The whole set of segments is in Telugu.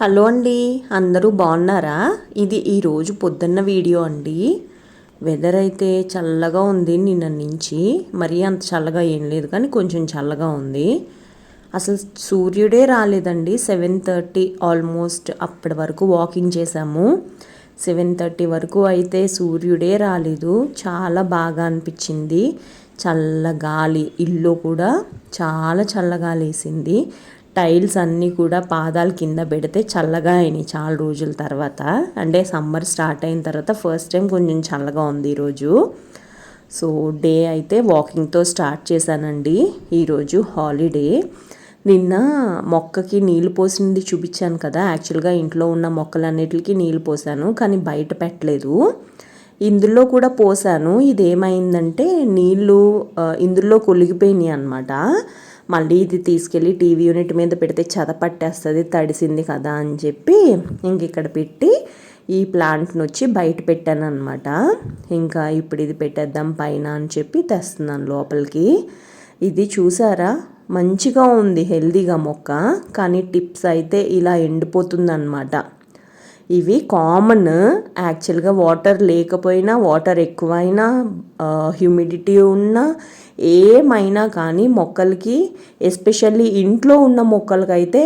హలో అండి అందరూ బాగున్నారా? ఇది ఈరోజు పొద్దున్న వీడియో అండి. వెదర్ అయితే చల్లగా ఉంది నిన్న నుంచి. మరీ అంత చల్లగా ఏం లేదు కానీ కొంచెం చల్లగా ఉంది. అసలు సూర్యుడే రాలేదండి. సెవెన్ థర్టీ ఆల్మోస్ట్ అప్పటి వరకు వాకింగ్ చేసాము సెవెన్ థర్టీ వరకు అయితే సూర్యుడే రాలేదు. చాలా బాగా అనిపించింది. చల్ల గాలి ఇల్లు కూడా చాలా చల్లగాలేసింది టైల్స్ అన్నీ కూడా పాదాల కింద పెడితే చల్లగా అయినాయి చాలా రోజుల తర్వాత. అంటే సమ్మర్ స్టార్ట్ అయిన తర్వాత ఫస్ట్ టైం కొంచెం చల్లగా ఉంది ఈరోజు. సో డే అయితే వాకింగ్తో స్టార్ట్ చేశానండి ఈరోజు హాలిడే. నిన్న మొక్కకి నీళ్ళు పోసింది చూపించాను కదా యాక్చువల్గా ఇంట్లో ఉన్న మొక్కలన్నిటికి నీళ్ళు పోసాను కానీ బయట పెట్టలేదు. ఇందులో కూడా పోసాను. ఇది ఏమైందంటే నీళ్ళు ఇందులో కొలిగిపోయినాయి అనమాట మళ్ళీ ఇది తీసుకెళ్ళి టీవీ యూనిట్ మీద పెడితే చదపట్టేస్తుంది తడిసింది కదా అని చెప్పి ఇంక ఇక్కడ పెట్టి ఈ ప్లాంట్ని వచ్చి బయట పెట్టాను అనమాట ఇంకా ఇప్పుడు ఇది పెట్టేద్దాం పైన అని చెప్పి తెస్తున్నాను లోపలికి. ఇది చూసారా? మంచిగా ఉంది హెల్దీగా మొక్క. కానీ టిప్స్ అయితే ఇలా ఎండిపోతుందన్నమాట. ఇవి కామన్ యాక్చువల్గా వాటర్ లేకపోయినా వాటర్ ఎక్కువైనా హ్యూమిడిటీ ఉన్నా ఏమైనా కానీ మొక్కలకి ఎస్పెషల్లీ ఇంట్లో ఉన్న మొక్కలకైతే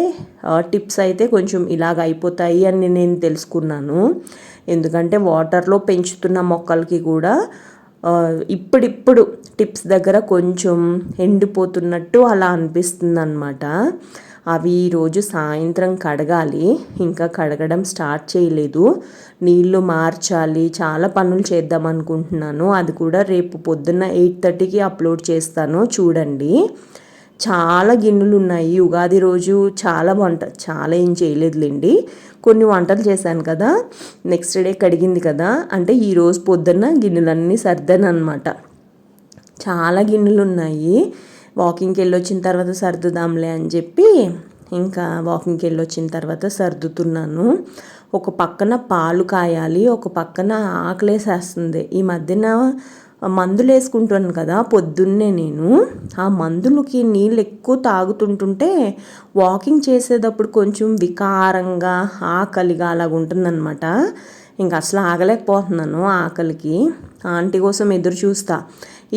టిప్స్ అయితే కొంచెం ఇలాగ అయిపోతాయి అని నేను తెలుసుకున్నాను. ఎందుకంటే వాటర్లో పెంచుతున్న మొక్కలకి కూడా ఇప్పుడిప్పుడు టిప్స్ దగ్గర కొంచెం ఎండిపోతున్నట్టు అలా అనిపిస్తుంది అనమాట అవి ఈరోజు సాయంత్రం కడగాలి. ఇంకా కడగడం స్టార్ట్ చేయలేదు. నీళ్ళు మార్చాలి. చాలా పనులు చేద్దాం అనుకుంటున్నాను. అది కూడా రేపు పొద్దున్న ఎయిట్ థర్టీకి అప్లోడ్ చేస్తాను. చూడండి. చాలా గిన్నెలు ఉన్నాయి. ఉగాది రోజు చాలా వంట చాలా ఏం చేయలేదులేండి. కొన్ని వంటలు చేశాను కదా. నెక్స్ట్ డే కడిగింది కదా. అంటే ఈరోజు పొద్దున్న గిన్నెలన్నీ సర్దాను అనమాట చాలా గిన్నెలు ఉన్నాయి. వాకింగ్కి వెళ్ళొచ్చిన తర్వాత సర్దుదాంలే అని చెప్పి ఇంకా వాకింగ్కి వెళ్ళొచ్చిన తర్వాత సర్దుతున్నాను. ఒక పక్కన పాలు కాయాలి ఒక పక్కన ఆకలేసేస్తుంది. ఈ మధ్యన మందులు వేసుకుంటాను కదా పొద్దున్నే నేను. ఆ మందులకి నీళ్ళు ఎక్కువ తాగుతుంటుంటే వాకింగ్ చేసేటప్పుడు కొంచెం వికారంగా ఆకలిగా అలాగ ఉంటుందన్నమాట ఇంక అసలు ఆగలేకపోతున్నాను ఆకలికి. ఆంటీ కోసం ఎదురు చూస్తా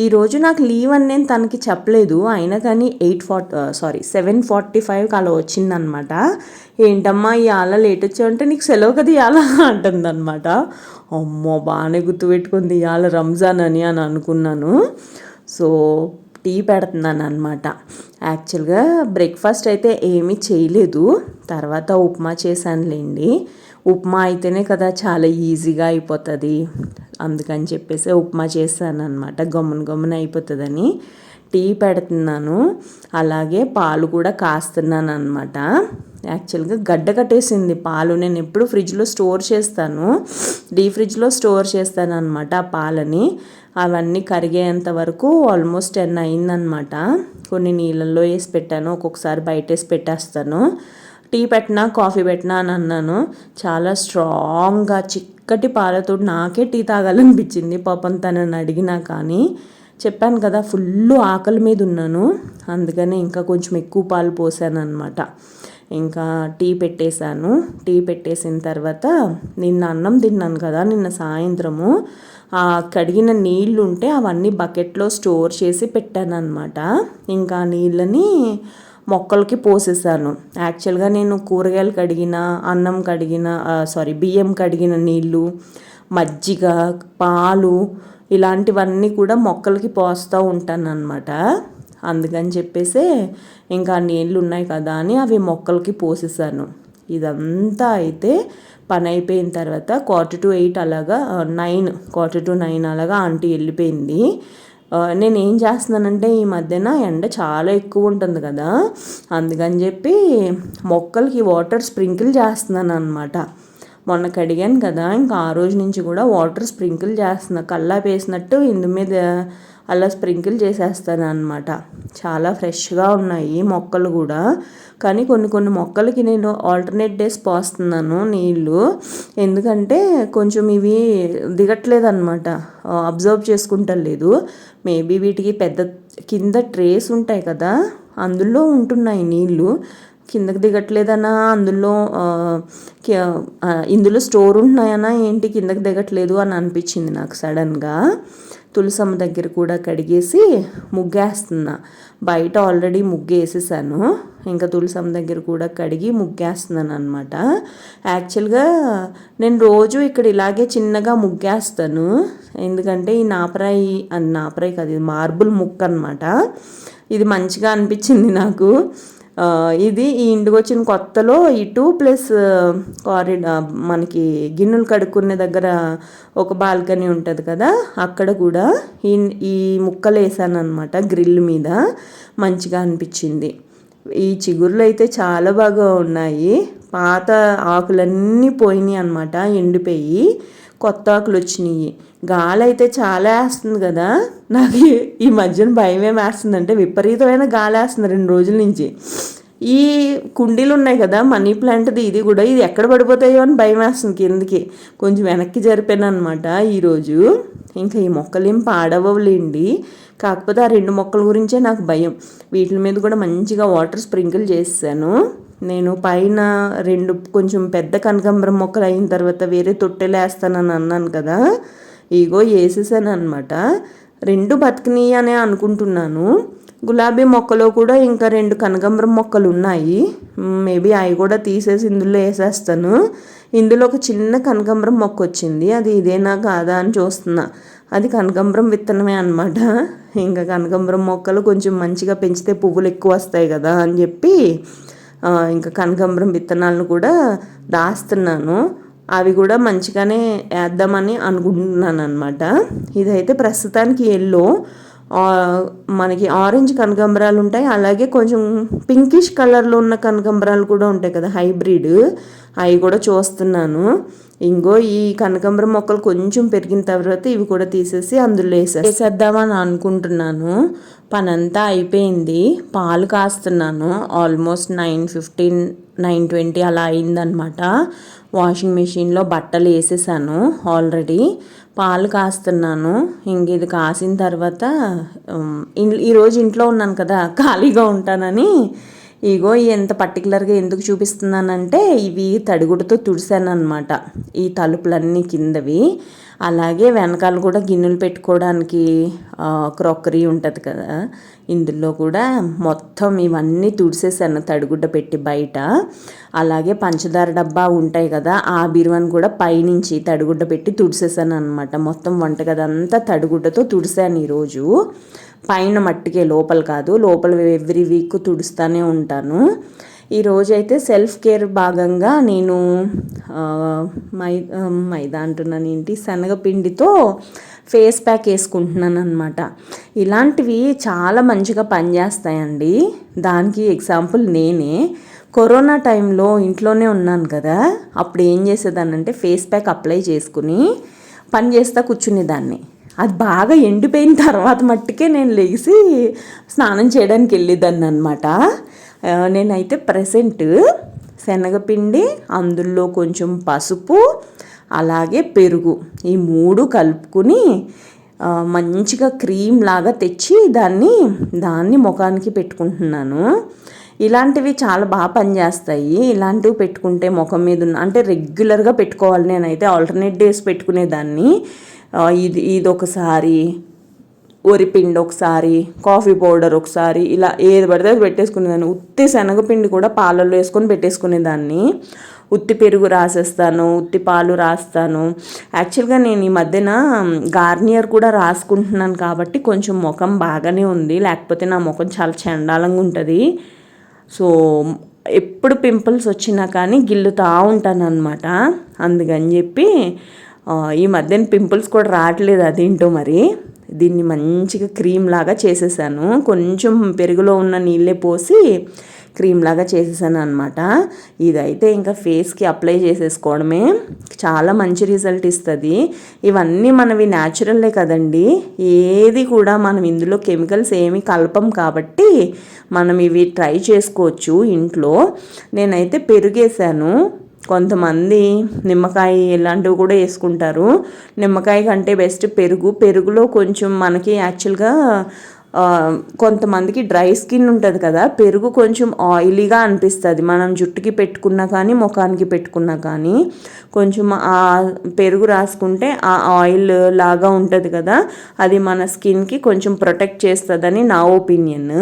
ఈరోజు నాకు లీవ్ అని నేను తనకి చెప్పలేదు. అయినా కానీ eight forty sorry seven forty ఫైవ్కి అలా వచ్చిందనమాట. ఏంటమ్మా ఇవాళ లేట్ వచ్చావంటే నీకు సెలవు కదా ఇవాళ అంటుందన్నమాట అమ్మో బాగానే గుర్తుపెట్టుకుంది ఇవాళ రంజాన్ అని అని అనుకున్నాను. సో టీ పెడుతున్నాను అనమాట యాక్చువల్గా బ్రేక్ఫాస్ట్ అయితే ఏమీ చేయలేదు. తర్వాత ఉప్మా చేశానులేండి. ఉప్మా అయితేనే కదా చాలా ఈజీగా అయిపోతుంది. అందుకని చెప్పేసి ఉప్మా చేశాను అనమాట గమ్మున గమ్మున అయిపోతుందని. టీ పెడుతున్నాను. అలాగే పాలు కూడా కాస్తున్నాను అనమాట యాక్చువల్గా గడ్డ కట్టేసింది పాలు. నేను ఎప్పుడు ఫ్రిడ్జ్లో స్టోర్ చేస్తాను. డీ ఫ్రిడ్జ్లో స్టోర్ చేస్తాను అనమాట ఆ పాలని. అవన్నీ కరిగేంత వరకు ఆల్మోస్ట్ టెన్ అయిందనమాట కొన్ని నీళ్ళల్లో వేసి పెట్టాను. ఒక్కొక్కసారి బయట వేసి పెట్టేస్తాను. టీ పెట్టినా కాఫీ పెట్టినా అని అన్నాను. చాలా స్ట్రాంగ్గా చిక్కటి పాలతో నాకే టీ తాగాలనిపించింది. పాపం తనని అడిగినా కానీ చెప్పాను కదా ఫుల్ ఆకలి మీద ఉన్నాను. అందుకనే ఇంకా కొంచెం ఎక్కువ పాలు పోసాను అనమాట ఇంకా టీ పెట్టేశాను. టీ పెట్టేసిన తర్వాత నిన్న అన్నం తిన్నాను కదా నిన్న సాయంత్రము. ఆ కడిగిన నీళ్ళు ఉంటే అవన్నీ బకెట్లో స్టోర్ చేసి పెట్టాను అనమాట ఇంకా నీళ్ళని మొక్కలకి పోసేసాను. యాక్చువల్గా నేను కూరగాయలు కడిగిన అన్నం కడిగిన సారీ బియ్యం కడిగిన నీళ్ళు మజ్జిగ పాలు ఇలాంటివన్నీ కూడా మొక్కలకి పోస్తూ ఉంటాను అనమాట అందుకని చెప్పేసి ఇంకా నీళ్ళు ఉన్నాయి కదా అని అవి మొక్కలకి పోసేసాను. ఇదంతా అయితే పని అయిపోయిన తర్వాత క్వార్టర్ టు ఎయిట్ అలాగా నైన్ క్వార్టర్ టు నైన్ అలాగా ఆంటీ వెళ్ళిపోయింది. నేను ఏం చేస్తున్నానంటే ఈ మధ్యన ఎండ చాలా ఎక్కువ ఉంటుంది కదా. అందుకని చెప్పి మొక్కలకి వాటర్ స్ప్రింకిల్ చేస్తున్నాను అనమాట మొన్న కడిగాను కదా ఇంకా ఆ రోజు నుంచి కూడా వాటర్ స్ప్రింకిల్ చేస్తున్నా. కల్లా వేసినట్టు ఇందు మీద అలా స్ప్రింకిల్ చేసేస్తాను అనమాట చాలా ఫ్రెష్గా ఉన్నాయి మొక్కలు కూడా. కానీ కొన్ని కొన్ని మొక్కలకి నేను ఆల్టర్నేట్ డేస్ పోస్తున్నాను నీళ్ళు. ఎందుకంటే కొంచెం ఇవి దిగట్లేదు అనమాట అబ్జర్వ్ చేసుకుంటలేదు మేబీ వీటికి పెద్ద కింద ట్రేస్ ఉంటాయి కదా అందులో ఉంటున్నాయి నీళ్ళు. కిందకి దిగట్లేదనా అందులో ఇందులో స్టోర్ ఉంటున్నాయనా ఏంటి కిందకి దిగట్లేదు అని అనిపించింది నాకు సడన్గా. తులసమ్మ దగ్గర కూడా కడిగేసి ముగ్గేస్తున్నా. బయట ఆల్రెడీ ముగ్గు వేసేసాను ఇంకా తులసమ్మ దగ్గర కూడా కడిగి ముగ్గేస్తున్నాను అనమాట యాక్చువల్గా నేను రోజు ఇక్కడ ఇలాగే చిన్నగా ముగ్గేస్తాను. ఎందుకంటే ఈ నాపరాయి అది నాపరాయి కాదు ఇది మార్బుల్ ముక్క అనమాట ఇది మంచిగా అనిపించింది నాకు. ఇది ఈ ఇంటికి వచ్చిన కొత్తలో ఇటు ప్లస్ కారిడార్ మనకి గిన్నెలు కడుక్కునే దగ్గర ఒక బాల్కనీ ఉంటుంది కదా అక్కడ కూడా ఈ ఈ ముక్కలు వేసాను అనమాట గ్రిల్ మీద. మంచిగా అనిపించింది. ఈ చిగురులు అయితే చాలా బాగా ఉన్నాయి. పాత ఆకులన్నీ పోయినాయి అనమాట ఎండిపోయి. కొత్త ఆకులు వచ్చినాయి. గాలి అయితే చాలా వేస్తుంది కదా? నాకు ఈ- మధ్యన భయం ఏం వేస్తుంది అంటే విపరీతమైన గాలి వేస్తుంది రెండు రోజుల నుంచి. ఈ కుండీలు ఉన్నాయి కదా మనీ ప్లాంట్ది ఇది కూడా ఇది ఎక్కడ పడిపోతాయో అని భయం వేస్తుంది కిందకి. కొంచెం వెనక్కి జరిపాను అనమాట ఈరోజు. ఇంకా ఈ మొక్కలు ఏం పాడవలేండి కాకపోతే ఆ రెండు మొక్కల గురించే నాకు భయం. వీటి మీద కూడా మంచిగా వాటర్ స్ప్రింకిల్ చేశాను నేను పైన రెండు కొంచెం పెద్ద కనకాంబరం మొక్కలు అయిన తర్వాత వేరే తొట్టెలు వేస్తానని అన్నాను కదా ఇగో వేసేసాను అనమాట రెండు బతికినాయి అనే అనుకుంటున్నాను. గులాబీ మొక్కలో కూడా ఇంకా రెండు కనకాంబరం మొక్కలు ఉన్నాయి. మేబీ అవి కూడా తీసేసి ఇందులో వేసేస్తాను. ఇందులో ఒక చిన్న కనకాంబరం మొక్క వచ్చింది. అది ఇదేనా కాదా అని చూస్తున్నా. అది కనకాంబరం విత్తనమే అనమాట ఇంకా కనకాంబరం మొక్కలు కొంచెం మంచిగా పెంచితే పువ్వులు ఎక్కువ వస్తాయి కదా అని చెప్పి ఇంకా కనకాంబరం విత్తనాలను కూడా దాస్తున్నాను అవి కూడా మంచిగానే వేద్దామని అనుకుంటున్నాను అనమాట ఇదైతే ప్రస్తుతానికి ఎల్లో మనకి ఆరెంజ్ కనకాంబరాలు ఉంటాయి. అలాగే కొంచెం పింకిష్ కలర్లో ఉన్న కనకాంబరాలు కూడా ఉంటాయి కదా హైబ్రిడ్ అవి కూడా చూస్తున్నాను. ఇంకో ఈ కనకాంబరం మొక్కలు కొంచెం పెరిగిన తర్వాత ఇవి కూడా తీసేసి అందులో వేసే వేసేద్దామని అనుకుంటున్నాను. పనంతా అయిపోయింది. పాలు కాస్తున్నాను. Almost nine fifteen nine twenty అలా అయిందనమాట వాషింగ్ మిషన్లో బట్టలు వేసేసాను ఆల్రెడీ. పాలు కాస్తున్నాను. ఇంక ఇది కాసిన తర్వాత ఈరోజు ఇంట్లో ఉన్నాను కదా ఖాళీగా ఉంటానని ఇగో ఎంత పర్టికులర్గా ఎందుకు చూపిస్తున్నానంటే ఇవి తడిగుడ్డతో తుడిసాను అనమాట ఈ తలుపులన్నీ కిందవి. అలాగే వెనకాల కూడా గిన్నెలు పెట్టుకోవడానికి క్రాకరీ ఉంటుంది కదా. ఇందులో కూడా మొత్తం ఇవన్నీ తుడిసేసాను తడిగుడ్డ పెట్టి బయట. అలాగే పంచదార డబ్బా ఉంటాయి కదా ఆ బీరువాని కూడా పైనుంచి తడిగుడ్డ పెట్టి తుడిసేసాను అనమాట మొత్తం వంటగదంతా తడిగుడ్డతో తుడిసాను ఈరోజు. పైన మట్టికే లోపల కాదు లోపల ఎవ్రీ వీక్ తుడుస్తూనే ఉంటాను. ఈరోజు అయితే సెల్ఫ్ కేర్ భాగంగా నేను మై మైదా అంటున్నాను ఏంటి శనగపిండితో ఫేస్ ప్యాక్ వేసుకుంటున్నాను అనమాట ఇలాంటివి చాలా మంచిగా పనిచేస్తాయండి. దానికి ఎగ్జాంపుల్ నేనే. కరోనా టైంలో ఇంట్లోనే ఉన్నాను కదా అప్పుడు ఏం చేసేదానంటే ఫేస్ ప్యాక్ అప్లై చేసుకుని పని చేస్తా కూర్చునేదాన్ని. అది బాగా ఎండిపోయిన తర్వాత మట్టుకే నేను లేచి స్నానం చేయడానికి వెళ్ళేదాన్ని అనమాట నేనైతే ప్రజెంట్ శనగపిండి అందులో కొంచెం పసుపు అలాగే పెరుగు ఈ మూడు కలుపుకుని మంచిగా క్రీమ్ లాగా తెచ్చి దాన్ని దాన్ని ముఖానికి పెట్టుకుంటున్నాను. ఇలాంటివి చాలా బాగా పనిచేస్తాయి. ఇలాంటివి పెట్టుకుంటే ముఖం మీద ఉన్న అంటే రెగ్యులర్గా పెట్టుకోవాలి నేనైతే. ఆల్టర్నేట్ డేస్ పెట్టుకునేదాన్ని. ఇది ఇది ఒకసారి వరిపిండి ఒకసారి కాఫీ పౌడర్ ఒకసారి ఇలా ఏది పడితే అది పెట్టేసుకునేదాన్ని. ఉత్తి శనగపిండి కూడా పాలల్లో వేసుకొని పెట్టేసుకునేదాన్ని. ఉత్తి పెరుగు రాసేస్తాను ఉత్తి పాలు రాస్తాను. యాక్చువల్గా నేను ఈ మధ్యన గార్నియర్ కూడా రాసుకుంటున్నాను కాబట్టి కొంచెం ముఖం బాగానే ఉంది. లేకపోతే నా ముఖం చాలా చండాలంగా ఉంటుంది. సో ఎప్పుడు పింపుల్స్ వచ్చినా కానీ గిల్లుతా ఉంటాను అనమాట అందుకని చెప్పి ఈ మధ్యన పింపుల్స్ కూడా రావట్లేదు అదేంటో మరి. దీన్ని మంచిగా క్రీమ్ లాగా చేసేసాను. కొంచెం పెరుగులో ఉన్న నీళ్ళే పోసి క్రీమ్ లాగా చేసేసాను అనమాట ఇదైతే ఇంకా ఫేస్కి అప్లై చేసేసుకోవడమే. చాలా మంచి రిజల్ట్ ఇస్తుంది. ఇవన్నీ మనవి న్యాచురల్లే కదండి. ఏది కూడా మనం ఇందులో కెమికల్స్ ఏమి కలపం కాబట్టి మనం ఇవి ట్రై చేసుకోవచ్చు ఇంట్లో. నేనైతే పెరుగేసాను. కొంతమంది నిమ్మకాయ ఇలాంటివి కూడా వేసుకుంటారు. నిమ్మకాయ కంటే బెస్ట్ పెరుగు. పెరుగులో కొంచెం మనకి యాక్చువల్గా కొంతమందికి డ్రై స్కిన్ ఉంటుంది కదా పెరుగు కొంచెం ఆయిలీగా అనిపిస్తుంది. మనం జుట్టుకి పెట్టుకున్నా కానీ ముఖానికి పెట్టుకున్నా కానీ కొంచెం ఆ పెరుగు రాసుకుంటే ఆ ఆయిల్ లాగా ఉంటుంది కదా అది మన స్కిన్కి కొంచెం ప్రొటెక్ట్ చేస్తుందని నా ఒపీనియన్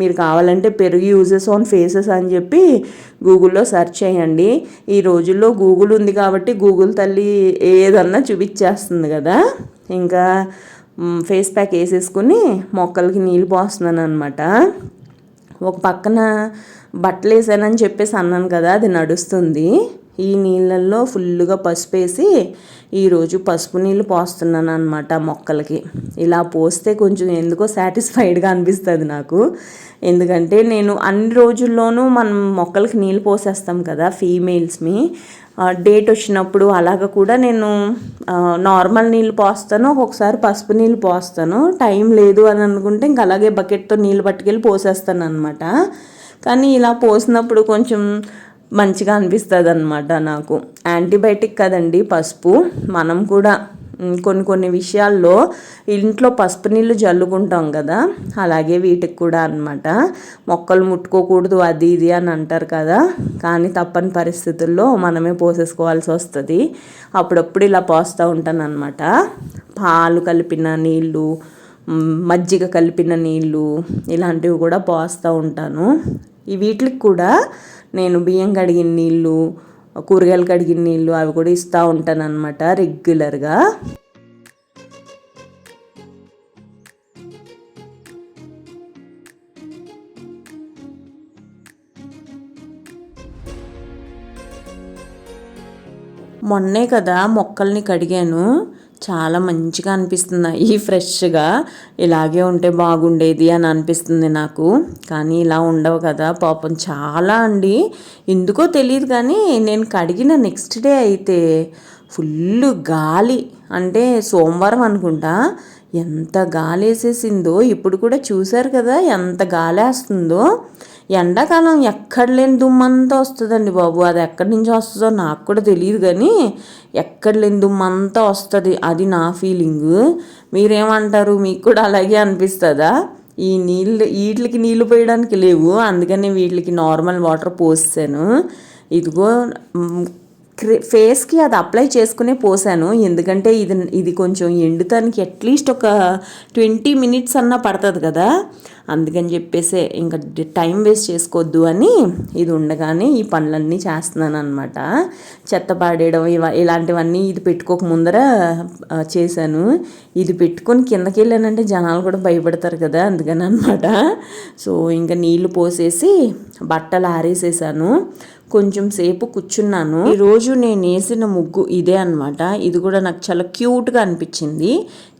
మీరు కావాలంటే పెరుగు యూజెస్ ఆన్ ఫేసెస్ అని చెప్పి గూగుల్లో సెర్చ్ చేయండి. ఈ రోజుల్లో గూగుల్ ఉంది కాబట్టి గూగుల్ తల్లి ఏదన్నా చూపించేస్తుంది కదా. ఇంకా ఫేస్ ప్యాక్ వేసేసుకుని మొక్కలకి నీళ్ళు పోస్తున్నాను అనమాట ఒక పక్కన బట్టలు వేసానని చెప్పేసి అన్నాను కదా అది నడుస్తుంది. ఈ నీళ్ళల్లో ఫుల్గా పసుపు వేసి ఈరోజు పసుపు నీళ్ళు పోస్తున్నాను అనమాట మొక్కలకి. ఇలా పోస్తే కొంచెం ఎందుకో సాటిస్ఫైడ్గా అనిపిస్తుంది నాకు. ఎందుకంటే నేను అన్ని రోజుల్లోనూ మనం మొక్కలకి నీళ్ళు పోసేస్తాం కదా ఫీమేల్స్ని డేట్ వచ్చినప్పుడు అలాగ కూడా నేను నార్మల్ నీళ్ళు పోస్తాను ఒక్కొక్కసారి పసుపు నీళ్ళు పోస్తాను. టైం లేదు అని అనుకుంటే ఇంక అలాగే బకెట్తో నీళ్ళు పట్టుకెళ్ళి పోసేస్తాను అనమాట కానీ ఇలా పోసినప్పుడు కొంచెం మంచిగా అనిపిస్తుంది అనమాట నాకు. యాంటీబయాటిక్ కదండి పసుపు. మనం కూడా కొన్ని కొన్ని విషయాల్లో ఇంట్లో పసుపు నీళ్ళు జల్లుకుంటాం కదా అలాగే వీటికి కూడా అనమాట మొక్కలు ముట్టుకోకూడదు అది ఇది అని అంటారు కదా కానీ తప్పని పరిస్థితుల్లో మనమే పోసేసుకోవాల్సి వస్తుంది. అప్పుడప్పుడు ఇలా పోస్తూ ఉంటాను అనమాట పాలు కలిపిన నీళ్ళు మజ్జిగ కలిపిన నీళ్ళు ఇలాంటివి కూడా పోస్తూ ఉంటాను. ఈ వీటికి కూడా నేను బియ్యం కడిగిన నీళ్ళు కూరగాయలు కడిగిన నీళ్ళు అవి కూడా ఇస్తూ ఉంటాను అనమాట రెగ్యులర్గా. మొన్నే కదా మొక్కల్ని కడిగాను. చాలా మంచిగా అనిపిస్తున్నాయి ఫ్రెష్గా ఇలాగే ఉంటే బాగుండేది అని అనిపిస్తుంది నాకు. కానీ ఇలా ఉండవు కదా పాపం చాలా అండి. ఎందుకో తెలియదు కానీ నేను కడిగిన నెక్స్ట్ డే అయితే ఫుల్ గాలి. అంటే సోమవారం అనుకుంటా ఎంత గాలి వేసేసిందో. ఇప్పుడు కూడా చూశారు కదా ఎంత గాలి వేస్తుందో. ఎండాకాలం ఎక్కడ లేని దుమ్మంతా వస్తుందండి బాబు. అది ఎక్కడి నుంచి వస్తుందో నాకు కూడా తెలియదు కానీ ఎక్కడ లేని దుమ్మంతా వస్తుంది. అది నా ఫీలింగ్. మీరేమంటారు? మీకు కూడా అలాగే అనిపిస్తుందా? ఈ నీళ్ళు వీటికి నీళ్ళు పోయడానికి లేవు. అందుకని వీటికి నార్మల్ వాటర్ పోసాను ఇదిగో ఫేస్కి అది అప్లై చేసుకునే పోసాను. ఎందుకంటే ఇది ఇది కొంచెం ఎండుతానికి అట్లీస్ట్ ఒక ట్వంటీ మినిట్స్ అన్నా పడుతుంది కదా. అందుకని చెప్పేసి ఇంకా టైం వేస్ట్ చేసుకోవద్దు అని ఇది ఉండగానే ఈ పనులన్నీ చేస్తున్నాను అనమాట చెత్త పాడేయడం ఇవ ఇలాంటివన్నీ ఇది పెట్టుకోక ముందర చేశాను. ఇది పెట్టుకొని కిందకి వెళ్ళానంటే జనాలు కూడా భయపడతారు కదా అందుకని అనమాట సో ఇంకా నీళ్ళు పోసేసి బట్టలు ఆరేసేసాను. కొంచెం సేపు కూర్చున్నాను. ఈరోజు నేను వేసిన ముగ్గు ఇదే అన్నమాట. ఇది కూడా నాకు చాలా క్యూట్గా అనిపించింది.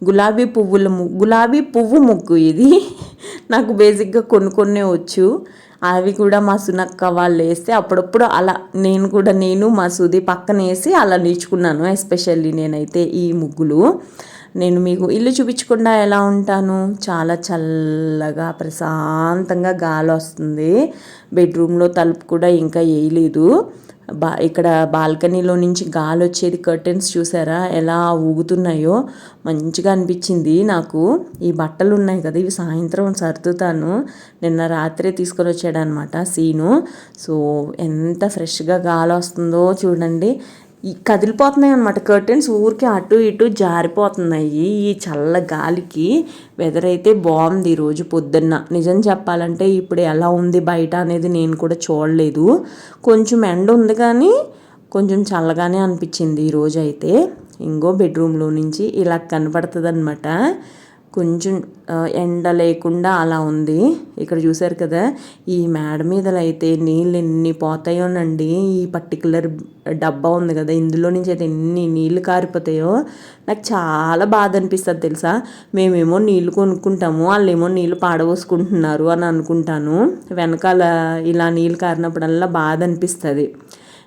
గులాబీ పువ్వుల ముగ్గు గులాబీ పువ్వు ముగ్గు ఇది. నాకు బేసిక్గా కొన్ని కొన్నే వచ్చు. అవి కూడా మా సునక్క వాళ్ళు వేస్తే అప్పుడప్పుడు అలా నేను కూడా నేను మా సుది పక్కన వేసి అలా నేర్చుకున్నాను. ఎస్పెషల్లీ నేనైతే ఈ ముగ్గులు. నేను మీకు ఇల్లు చూపించకుండా ఎలా ఉంటాను? చాలా చల్లగా ప్రశాంతంగా గాలి వస్తుంది. బెడ్రూమ్లో తలుపు కూడా ఇంకా వేయలేదు. బా ఇక్కడ బాల్కనీలో నుంచి గాలి వచ్చేది కర్టెన్స్ చూసారా? ఎలా ఊగుతున్నాయో మంచిగా అనిపించింది నాకు. ఈ బట్టలు ఉన్నాయి కదా ఇవి సాయంత్రం సర్దుతాను. నిన్న రాత్రే తీసుకొని వచ్చాడనమాట సీను. సో ఎంత ఫ్రెష్గా గాలి వస్తుందో చూడండి. కదిలిపోతున్నాయి అనమాట కర్టెన్స్ ఊరికి అటు ఇటు జారిపోతున్నాయి. ఈ చల్ల గాలికి వెదర్ అయితే బాగుంది ఈరోజు పొద్దున్న. నిజం చెప్పాలంటే ఇప్పుడు ఎలా ఉంది బయట అనేది నేను కూడా చూడలేదు. కొంచెం ఎండ ఉంది కానీ కొంచెం చల్లగానే అనిపించింది ఈరోజు అయితే ఇంకో బెడ్రూమ్లో నుంచి ఇలా కనపడుతుంది కొంచెం ఎండ లేకుండా అలా ఉంది. ఇక్కడ చూసారు కదా ఈ మేడ మీదలో అయితే నీళ్ళు ఎన్ని పోతాయోనండి. ఈ పర్టికులర్ డబ్బా ఉంది కదా ఇందులో నుంచి అయితే ఎన్ని నీళ్ళు కారిపోతాయో నాకు చాలా బాధ అనిపిస్తుంది తెలుసా. మేమేమో నీళ్ళు కొనుక్కుంటాము వాళ్ళేమో నీళ్ళు పాడబోసుకుంటున్నారు అని అనుకుంటాను. వెనకాల ఇలా నీళ్ళు కారినప్పుడల్లా బాధ అనిపిస్తుంది.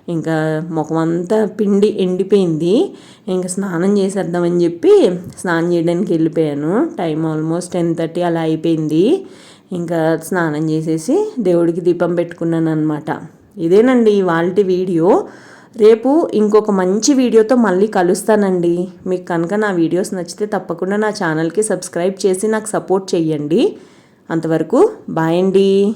ఇంకా ముఖం అంతా పిండి ఎండిపోయింది. ఇంకా స్నానం చేసేద్దామని చెప్పి స్నానం చేయడానికి వెళ్ళిపోయాను. టైం ఆల్మోస్ట్ టెన్ థర్టీ అలా అయిపోయింది. ఇంకా స్నానం చేసేసి దేవుడికి దీపం పెట్టుకున్నాను అనమాట ఇదేనండి ఇవాళ వీడియో. రేపు ఇంకొక మంచి వీడియోతో మళ్ళీ కలుస్తానండి. మీకు కనుక నా వీడియోస్ నచ్చితే తప్పకుండా నా ఛానల్కి సబ్స్క్రైబ్ చేసి నాకు సపోర్ట్ చేయండి అంతవరకు బాయ్ అండి.